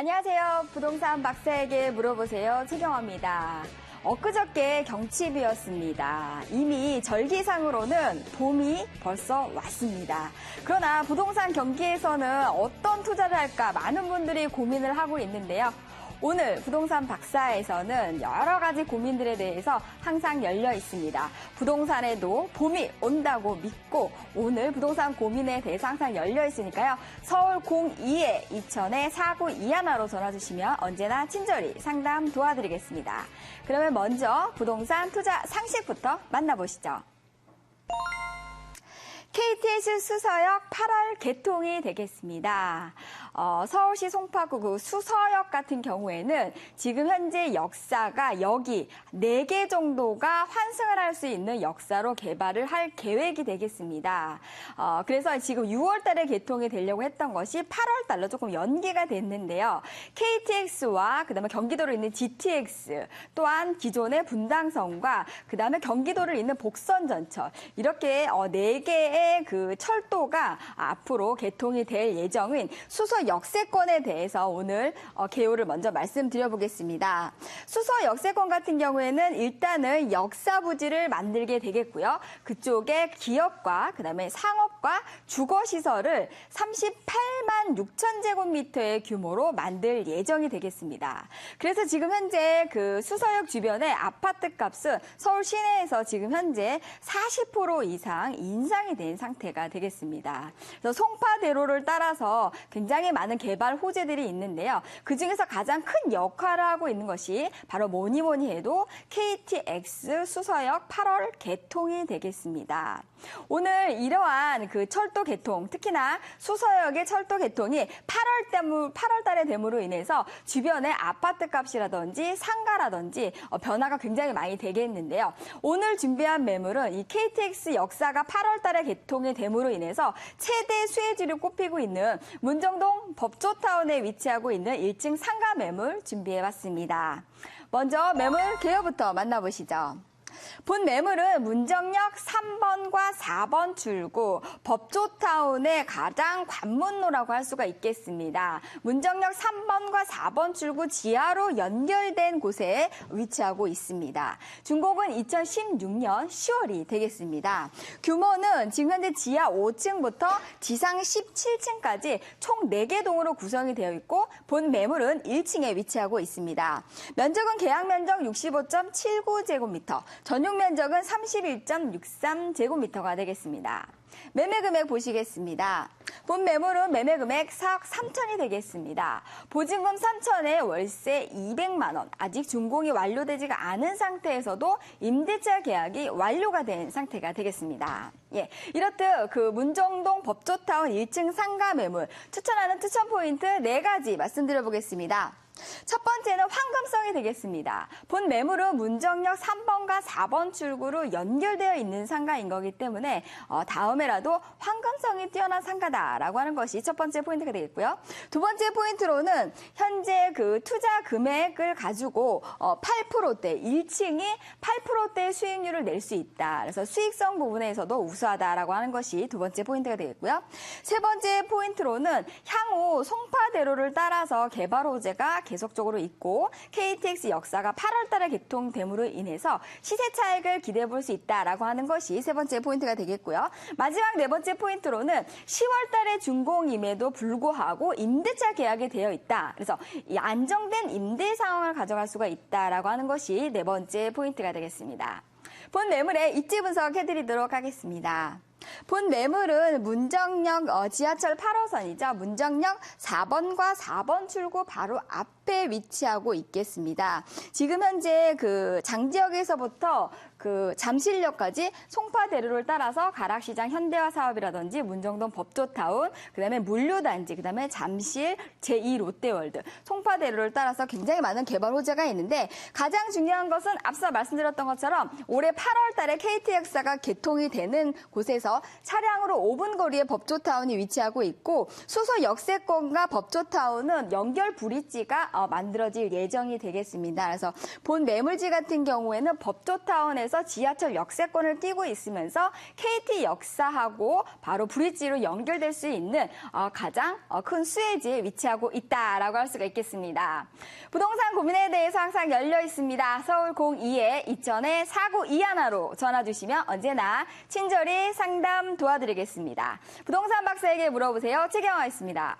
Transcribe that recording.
안녕하세요. 부동산 박사에게 물어보세요. 최경화입니다. 엊그저께 경칩이었습니다. 이미 절기상으로는 봄이 벌써 왔습니다. 그러나 부동산 경기에서는 어떤 투자를 할까 많은 분들이 고민을 하고 있는데요. 오늘 부동산 박사에서는 여러 가지 고민들에 대해서 항상 열려 있습니다. 부동산에도 봄이 온다고 믿고 오늘 부동산 고민에 대해서 항상 열려 있으니까요. 서울 02에 2000에 4921로 전화 주시면 언제나 친절히 상담 도와드리겠습니다. 그러면 먼저 부동산 투자 상식부터 만나보시죠. KTX 수서역 8월 개통이 되겠습니다. 어, 서울시 송파구 그 수서역 같은 경우에는 지금 현재 역사가 여기 4개 정도가 환승을 할 수 있는 역사로 개발을 할 계획이 되겠습니다. 어, 그래서 지금 6월 달에 개통이 되려고 했던 것이 8월 달로 조금 연기가 됐는데요. KTX와 그다음에 경기도를 잇는 GTX 또한 기존의 분당선과 그다음에 경기도를 잇는 복선 전철 이렇게 어, 4개의 그 철도가 앞으로 개통이 될 예정인 수서 역세권에 대해서 오늘 어, 개요를 먼저 말씀드려 보겠습니다. 수서 역세권 같은 경우에는 일단은 역사 부지를 만들게 되겠고요. 그쪽에 기업과 그다음에 상업과 주거 시설을 38만 6천 제곱미터의 규모로 만들 예정이 되겠습니다. 그래서 지금 현재 그 수서역 주변의 아파트 값은 서울 시내에서 지금 현재 40% 이상 인상이 된 상태가 되겠습니다. 그래서 송파대로를 따라서 굉장히 많은 개발 호재들이 있는데요. 그 중에서 가장 큰 역할을 하고 있는 것이 바로 뭐니 뭐니 해도 KTX 수서역 8월 개통이 되겠습니다. 오늘 이러한 그 철도 개통, 특히나 수서역의 철도 개통이 8월 대물, 8월 달에 됨으로 인해서 주변의 아파트 값이라든지 상가라든지 어, 변화가 굉장히 많이 되겠는데요. 오늘 준비한 매물은 이 KTX 역사가 8월 달에 개통이 됨으로 인해서 최대 수혜지를 꼽히고 있는 문정동 법조타운에 위치하고 있는 1층 상가 매물 준비해 봤습니다. 먼저 매물 개요부터 만나보시죠. 본 매물은 문정역 3번과 4번 출구 법조타운의 가장 관문로라고 할 수가 있겠습니다. 문정역 3번과 4번 출구 지하로 연결된 곳에 위치하고 있습니다. 준공은 2016년 10월이 되겠습니다. 규모는 지금 현재 지하 5층부터 지상 17층까지 총 4개 동으로 구성이 되어 있고 본 매물은 1층에 위치하고 있습니다. 면적은 계약 면적 65.79제곱미터, 전용 면적은 31.63제곱미터가 되겠습니다. 매매 금액 보시겠습니다. 본 매물은 매매 금액 4억 3천이 되겠습니다. 보증금 3천에 월세 200만 원. 아직 준공이 완료되지가 않은 상태에서도 임대차 계약이 완료가 된 상태가 되겠습니다. 예, 이렇듯 그 문정동 법조타운 1층 상가 매물 추천하는 추천 포인트 4가지 말씀드려 보겠습니다. 첫 번째는 황금성이 되겠습니다. 본 매물은 문정역 3번과 4번 출구로 연결되어 있는 상가인 거기 때문에 어, 다음에라도 황금성이 뛰어난 상가다라고 하는 것이 첫 번째 포인트가 되겠고요. 두 번째 포인트로는 현재 그 투자 금액을 가지고 어, 8%대 1층이 8%대 수익률을 낼 수 있다. 그래서 수익성 부분에서도 우수하다라고 하는 것이 두 번째 포인트가 되겠고요. 세 번째 포인트로는 향후 송파대로를 따라서 개발 호재가 계속적으로 있고 KTX 역사가 8월 달에 개통됨으로 인해서 시세 차익을 기대해 볼 수 있다라고 하는 것이 세 번째 포인트가 되겠고요. 마지막 네 번째 포인트로는 10월 달에 준공임에도 불구하고 임대차 계약이 되어 있다. 그래서 이 안정된 임대 상황을 가져갈 수가 있다라고 하는 것이 네 번째 포인트가 되겠습니다. 본 매물의 입지 분석해 드리도록 하겠습니다. 본 매물은 문정역 어, 지하철 8호선이죠. 문정역 4번과 4번 출구 바로 앞에 위치하고 있겠습니다. 지금 현재 그 장지역에서부터 그 잠실역까지 송파대로를 따라서 가락시장 현대화 사업이라든지 문정동 법조타운, 그다음에 물류단지, 그다음에 잠실 제2 롯데월드, 송파대로를 따라서 굉장히 많은 개발 호재가 있는데 가장 중요한 것은 앞서 말씀드렸던 것처럼 올해 8월 달에 KTX가 개통이 되는 곳에서 차량으로 5분 거리에 법조타운이 위치하고 있고 수서 역세권과 법조타운은 연결 브릿지가 어, 만들어질 예정이 되겠습니다. 그래서 본 매물지 같은 경우에는 법조타운에서 서울에서 지하철 역세권을 띄고 있으면서 KT 역사하고 바로 브릿지로 연결될 수 있는 어, 가장 어, 큰 수혜지에 위치하고 있다라고 할 수가 있겠습니다. 부동산 고민에 대해서 항상 열려 있습니다. 서울 02에 2000에 4921로 전화 주시면 언제나 친절히 상담 도와드리겠습니다. 부동산 박사에게 물어보세요. 최경화 있습니다.